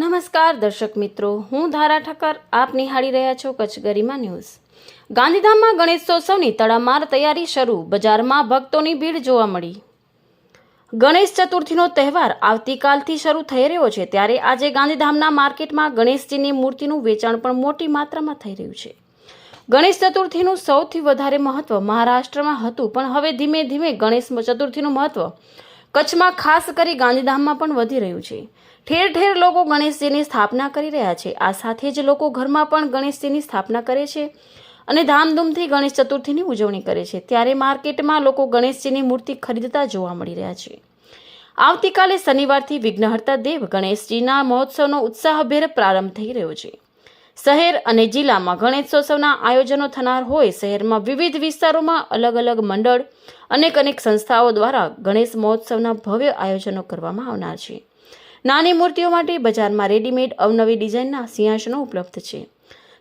નમસ્કાર દર્શક મિત્રો, હું ધારા ઠક્કર આપ નિહાળી રહ્યા છો કચ્છ ગરિમા ન્યૂઝ. ગાંધીધામમાં ગણેશોત્સવની તડામાર તૈયારી શરૂ, બજારમાં ભક્તોની ભીડ જોવા મળી. ગણેશ ચતુર્થીનો તહેવાર આવતીકાલથી શરૂ થઈ રહ્યો છે, ત્યારે આજે ગાંધીધામના માર્કેટમાં ગણેશજીની મૂર્તિનું વેચાણ પણ મોટી માત્રામાં થઈ રહ્યું છે. ગણેશ ચતુર્થીનું સૌથી વધારે મહત્વ મહારાષ્ટ્રમાં હતું, પણ હવે ધીમે ધીમે ગણેશ ચતુર્થીનું મહત્વ કચ્છમાં ખાસ કરી ગાંધીધામમાં પણ વધી રહ્યું છે. ઠેર ઠેર લોકો ગણેશજીની સ્થાપના કરી રહ્યા છે. આ સાથે જ લોકો ઘરમાં પણ ગણેશજીની સ્થાપના કરે છે અને ધામધૂમથી ગણેશ ચતુર્થીની ઉજવણી કરે છે. ત્યારે માર્કેટમાં લોકો ગણેશજીની મૂર્તિ ખરીદતા જોવા મળી રહ્યા છે. આવતીકાલે શનિવારથી વિઘ્નહર્તા દેવ ગણેશજીના મહોત્સવનો ઉત્સાહભેર પ્રારંભ થઈ રહ્યો છે. શહેર અને જિલ્લામાં ગણેશોત્સવના આયોજનો થનાર હોય, શહેરમાં વિવિધ વિસ્તારોમાં અલગ અલગ મંડળ અનેક અનેક સંસ્થાઓ દ્વારા ગણેશ મહોત્સવના ભવ્ય આયોજનો કરવામાં આવનાર છે. નાની મૂર્તિઓ માટે બજારમાં રેડીમેડ અવનવી ડિઝાઇનના સિંહાસનો ઉપલબ્ધ છે.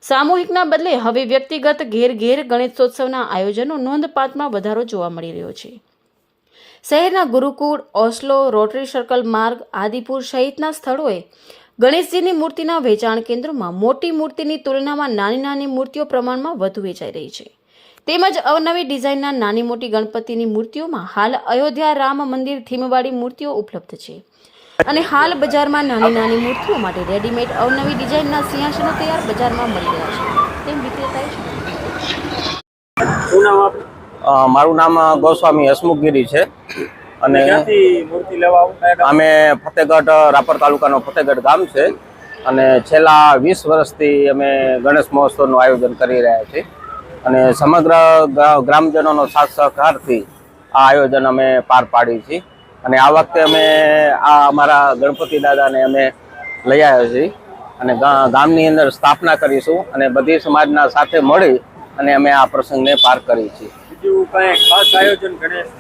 સામૂહિકના બદલે હવે વ્યક્તિગત ઘેર ઘેર ગણેશોત્સવના આયોજનો નોંધપાત્રમાં વધારો જોવા મળી રહ્યો છે. શહેરના ગુરુકુળ, ઓસ્લો, રોટરી સર્કલ માર્ગ, આદિપુર સહિતના સ્થળોએ ગણેશજીની મૂર્તિના વેચાણ કેન્દ્રોમાં મોટી મૂર્તિની તુલનામાં નાની નાની મૂર્તિઓ પ્રમાણમાં વધુ વેચાઈ રહી છે. તેમજ અવનવી ડિઝાઇનના નાની મોટી ગણપતિની મૂર્તિઓમાં હાલ અયોધ્યા રામ મંદિર થીમવાળી મૂર્તિઓ ઉપલબ્ધ છે. અને હાલ બજારમાં નાની નાની મૂર્તિઓ માટે રેડીમેડ અવનવી ડિઝાઇનના સિંહાસનો તૈયાર બજારમાં મળી રહ્યા છે. તેમ વિક્રેતાએ મારું નામ ગોસ્વામી હસમુખગીરી છે. અને મૂર્તિ લેવા? અમે ફતેહગઢ રાપર તાલુકાનો ફતેહગઢ ગામ છે. અને છેલ્લા વીસ વર્ષથી અમે ગણેશ મહોત્સવનું આયોજન કરી રહ્યા છીએ. અને સમગ્ર ગ્રામજનોનો સાથ સહકારથી આ આયોજન અમે પાર પાડી છીએ. અને આ વખતે અમે આ અમારા ગણપતિ દાદાને અમે લઈ આવ્યા છીએ. અને ગામની અંદર સ્થાપના કરીશું અને બધી સમાજના સાથે મળી અને અમે આ પ્રસંગને પાર કરી છીએ. બીજું કઈ ખાસ આયોજન ગણેશ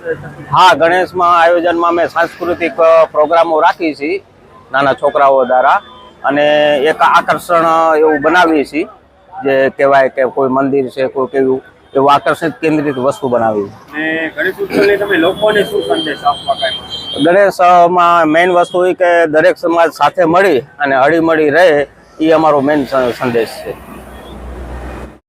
હા ગણેશમાં આયોજનમાં અમે સાંસ્કૃતિક પ્રોગ્રામો રાખી છીએ નાના છોકરાઓ દ્વારા. અને એક આકર્ષણ એવું બનાવીએ છીએ જે કહેવાય કે કોઈ મંદિર છે કોઈ કેવું એવું આકર્ષિત કેન્દ્રિત વસ્તુ બનાવી ગણેશ ઉત્સવને તમે લોકોને શું સંદેશ આપવા ગણેશમાં મેઇન વસ્તુ એ કે દરેક સમાજ સાથે મળી અને હળી મળી રહે એ અમારો મેઇન સંદેશ છે.